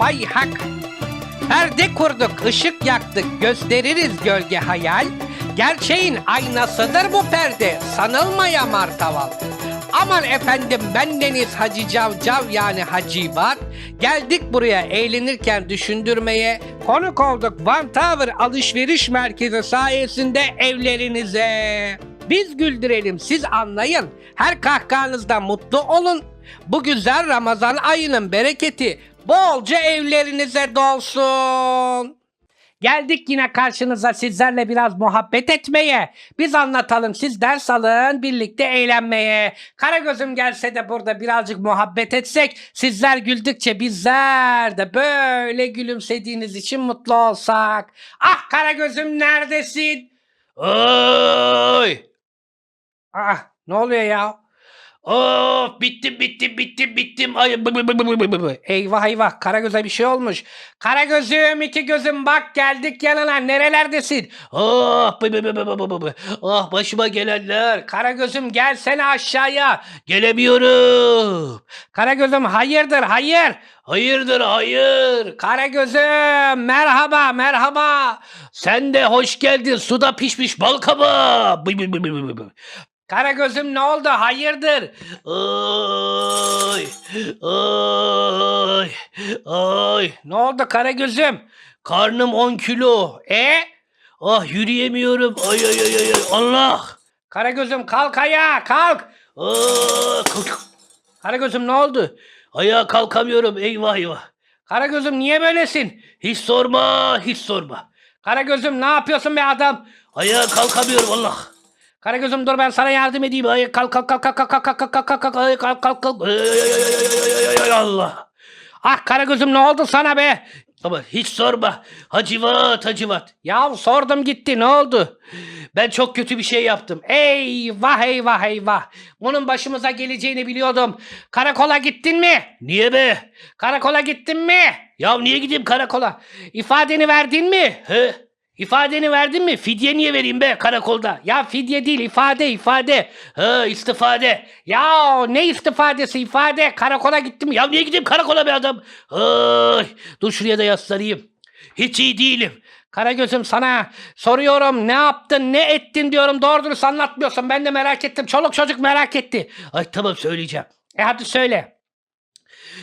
ay hak. Perde kurduk, ışık yaktık, gösteririz gölge hayal. Gerçeğin aynasıdır bu perde, sanılmaya martaval. Aman efendim bendeniz Hacı Cavcav yani Hacivat. Geldik buraya eğlenirken düşündürmeye. Konuk olduk Van Tower alışveriş merkezi sayesinde evlerinize. Biz güldürelim siz anlayın. Her kahkahanızda mutlu olun. Bu güzel Ramazan ayının bereketi bolca evlerinize dolsun. Geldik yine karşınıza sizlerle biraz muhabbet etmeye. Biz anlatalım siz ders alın birlikte eğlenmeye. Karagöz'üm gelse de burada birazcık muhabbet etsek. Sizler güldükçe bizler de böyle gülümsediğiniz için mutlu olsak. Ah Karagöz'üm neredesin? Oy! Ah ne oluyor ya? Of bittim bittim bittim bittim. Ay, bı, bı, bı, bı, bı, bı, bı. Eyvah eyvah Karagöz'e bir şey olmuş. Karagöz'üm iki gözüm bak geldik yanına nerelerdesin? Oh, bı, bı, bı, bı, bı, bı, bı. oh başıma gelenler. Karagöz'üm gelsene aşağıya. Gelemiyorum. Karagöz'üm hayırdır hayır. Hayırdır hayır. Karagöz'üm merhaba merhaba. Sen de hoş geldin suda pişmiş bal kabağı. Bı, bı, bı, bı, bı, bı. Karagöz'üm ne oldu hayırdır? Ay, ay, ay. Ne oldu Karagöz'üm? Karnım 10 kilo. E? Ah yürüyemiyorum. Ay ay ay ay. Allah. Karagöz'üm kalk ayağa kalk. Ah, kalk. Karagöz'üm ne oldu? Ayağa kalkamıyorum. Eyvah eyvah. Karagöz'üm niye böylesin? Hiç sorma, hiç sorma. Karagöz'üm ne yapıyorsun be adam? Ayağa kalkamıyorum Allah. Karagöz'üm dur ben sana yardım edeyim. Ay, kalk kalk kalk kalk kalk kalk kalk kalk kalk kalk ay, kalk kalk kalk. Allah. Ah Karagöz'üm ne oldu sana be? Ama hiç sorma. Hacivat, hacivat. Ya sordum gitti ne oldu? Ben çok kötü bir şey yaptım. Eyvah eyvah eyvah. Bunun başımıza geleceğini biliyordum. Karakola gittin mi? Niye be? Karakola gittin mi? Ya niye gideyim? Karakola. İfadeni verdin mi? He? İfadeni verdin mi? Fidye niye vereyim be karakolda? Ya fidye değil ifade ifade. Ha istifade. Ya ne istifadesi ifade. Karakola gittim? Ya niye gideyim karakola be adam? Ay, dur şuraya da yaslanayım. Hiç iyi değilim. Karagöz'üm sana soruyorum ne yaptın ne ettin diyorum doğru dürüst anlatmıyorsun. Ben de merak ettim. Çoluk çocuk merak etti. Ay tamam söyleyeceğim. E hadi söyle.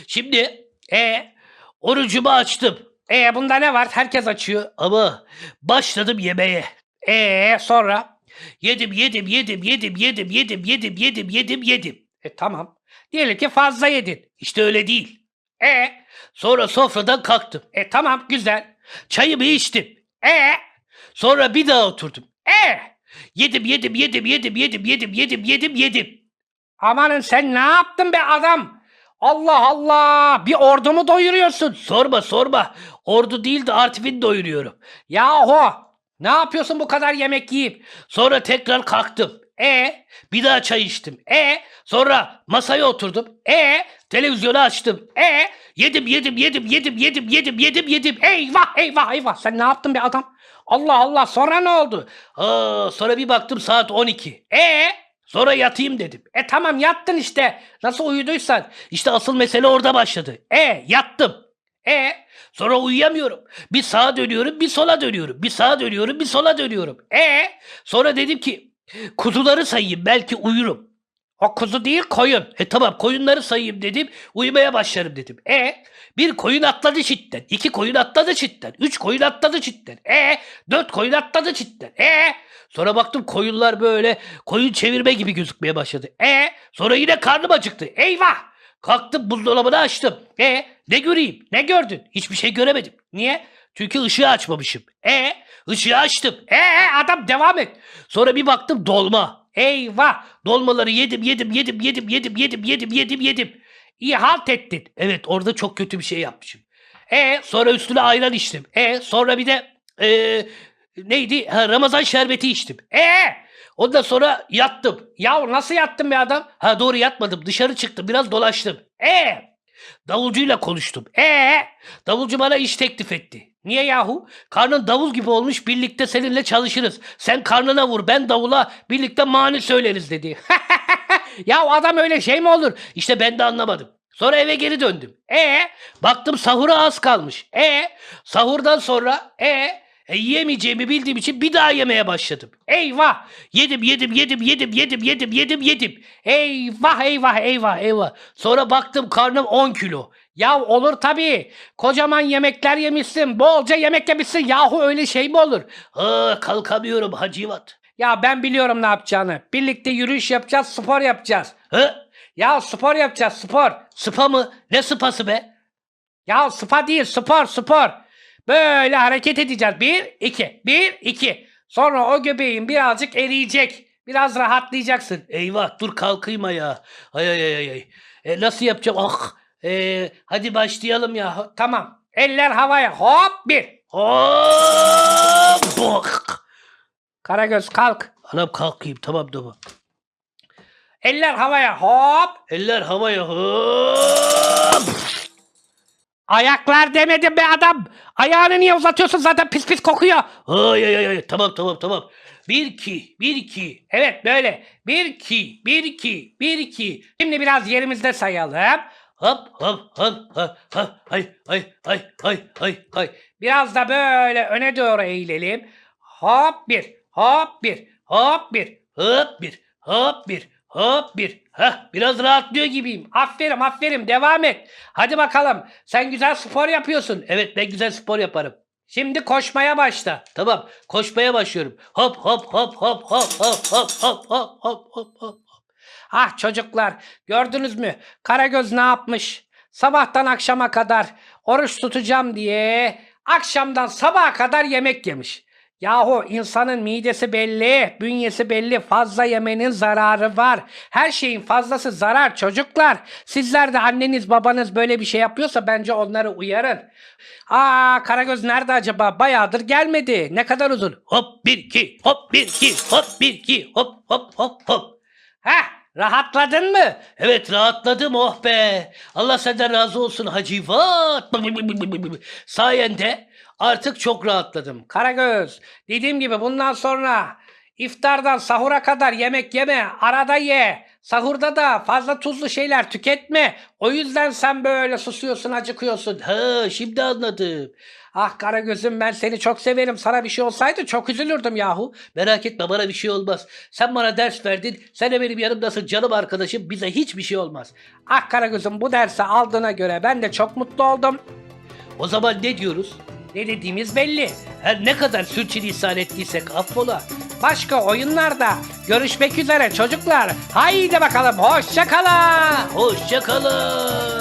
Şimdi e orucumu açtım. E bunda ne var? Herkes açıyor. Ama başladım yemeğe. E sonra? Yedim yedim yedim yedim yedim yedim yedim yedim yedim yedim. E tamam. Diyelim ki fazla yedin. İşte öyle değil. E Sonra sofradan kalktım. e tamam güzel. Çayımı içtim. E Sonra bir daha oturdum. e Yedim yedim yedim yedim yedim yedim yedim yedim yedim. amanın sen ne yaptın be adam? Allah Allah bir ordumu doyuruyorsun. Sorma sorma. Ordu değil de Artvin doyuruyorum. Yahu ne yapıyorsun bu kadar yemek yiyip? Sonra tekrar kalktım. E Bir daha çay içtim. e Sonra masaya oturdum. e Televizyonu açtım. e Yedim yedim yedim yedim yedim yedim yedim yedim. eyvah eyvah eyvah sen ne yaptın be adam? Allah Allah sonra ne oldu? Aa, sonra bir baktım saat 12. E Sonra yatayım dedim. e tamam yattın işte. Nasıl uyuduysan. İşte asıl mesele orada başladı. E Yattım. E Sonra uyuyamıyorum. Bir sağa dönüyorum, bir sola dönüyorum. Bir sağa dönüyorum, bir sola dönüyorum. e Sonra dedim ki kuzuları sayayım belki uyurum. o kuzu değil koyun. E tamam koyunları sayayım dedim. Uyumaya başlarım dedim. E Bir koyun atladı çitten. iki koyun atladı çitten. Üç koyun atladı çitten. E dört koyun atladı çitten. e Sonra baktım koyunlar böyle koyun çevirme gibi gözükmeye başladı. e Sonra yine karnım acıktı. eyvah. Kalktım buzdolabını açtım. E Ne göreyim? ne gördün? Hiçbir şey göremedim. Niye? Çünkü ışığı açmamışım. E Işığı açtım. e e, adam devam et. Sonra bir baktım dolma. Eyvah. Dolmaları yedim yedim yedim yedim yedim yedim yedim yedim yedim. İyi halt ettin. Evet orada çok kötü bir şey yapmışım. E Sonra üstüne ayran içtim. E sonra bir de e, neydi? Ha, Ramazan şerbeti içtim. e Ondan sonra yattım. ya nasıl yattın be adam? Ha doğru yatmadım. Dışarı çıktım. Biraz dolaştım. E Davulcuyla konuştum. e Davulcu bana iş teklif etti. niye yahu? Karnın davul gibi olmuş birlikte seninle çalışırız. Sen karnına vur ben davula birlikte mani söyleriz dedi. ya adam öyle şey mi olur? İşte ben de anlamadım. Sonra eve geri döndüm. E baktım sahura az kalmış. E sahurdan sonra e, e yiyemeyeceğimi bildiğim için bir daha yemeye başladım. Eyvah! Yedim, yedim, yedim, yedim, yedim, yedim, yedim, yedim. Eyvah, eyvah, eyvah, eyvah. Sonra baktım karnım 10 kilo. Ya olur tabii. Kocaman yemekler yemişsin. Bolca yemek yemişsin. Yahu öyle şey mi olur? Aa, kalkamıyorum Hacivat. Ya ben biliyorum ne yapacağını. Birlikte yürüyüş yapacağız, spor yapacağız. Hı? Ya spor yapacağız, spor. Spa mı? Ne spası be? Ya spa değil, spor, spor. Böyle hareket edeceğiz. Bir, iki, bir, iki. Sonra o göbeğin birazcık eriyecek. Biraz rahatlayacaksın. Eyvah dur kalkayım ayağa. Ay ay ay ay. E, nasıl yapacağım? Ah. E, hadi başlayalım ya. Tamam. Eller havaya. Hop bir. Hop! Bak. Karagöz kalk. Anam kalkayım tamam tamam. Eller havaya. Hop. Eller havaya. Hop! Ayaklar demedim be adam. Ayağını niye uzatıyorsun zaten pis pis kokuyor. Ay ay ay. Tamam tamam tamam. Bir iki. Bir iki. Evet böyle. Bir iki, bir iki, bir iki. Şimdi biraz yerimizde sayalım. Hop hop hop hop hop. Ay ay ay ay ay ay. Biraz da böyle öne doğru eğilelim. Hop bir, hop bir, hop bir. Hop bir. Hop bir. Hop bir. Hah biraz rahatlıyor gibiyim. Aferin aferin devam et. Hadi bakalım sen güzel spor yapıyorsun. Evet ben güzel spor yaparım. Şimdi koşmaya başla. Tamam koşmaya başlıyorum. Hop hop hop hop hop hop hop hop hop hop hop hop. Ah çocuklar gördünüz mü? Karagöz ne yapmış? Sabahtan akşama kadar oruç tutacağım diye akşamdan sabaha kadar yemek yemiş. Yahu insanın midesi belli, bünyesi belli. Fazla yemenin zararı var. Her şeyin fazlası zarar çocuklar. Sizler de anneniz babanız böyle bir şey yapıyorsa bence onları uyarın. Aa Karagöz nerede acaba? Bayağıdır gelmedi. Ne kadar uzun. Hop bir iki hop bir iki hop bir iki hop hop hop hop. Heh rahatladın mı? Evet rahatladım oh be. Allah senden razı olsun Hacivat. Sayende artık çok rahatladım. Karagöz, dediğim gibi bundan sonra iftardan sahura kadar yemek yeme, arada ye. Sahurda da fazla tuzlu şeyler tüketme. O yüzden sen böyle susuyorsun, acıkıyorsun. Ha şimdi anladım. Ah Karagöz'üm ben seni çok severim. Sana bir şey olsaydı çok üzülürdüm yahu. Merak etme bana bir şey olmaz. Sen bana ders verdin. Sen de benim yanımdasın canım arkadaşım. Bize hiçbir şey olmaz. Ah Karagöz'üm bu dersi aldığına göre ben de çok mutlu oldum. O zaman ne diyoruz? Ne dediğimiz belli. Her ne kadar sürçülisan ettiysek affola. Başka oyunlarda görüşmek üzere çocuklar. Haydi bakalım hoşça kala. Hoşça kalın.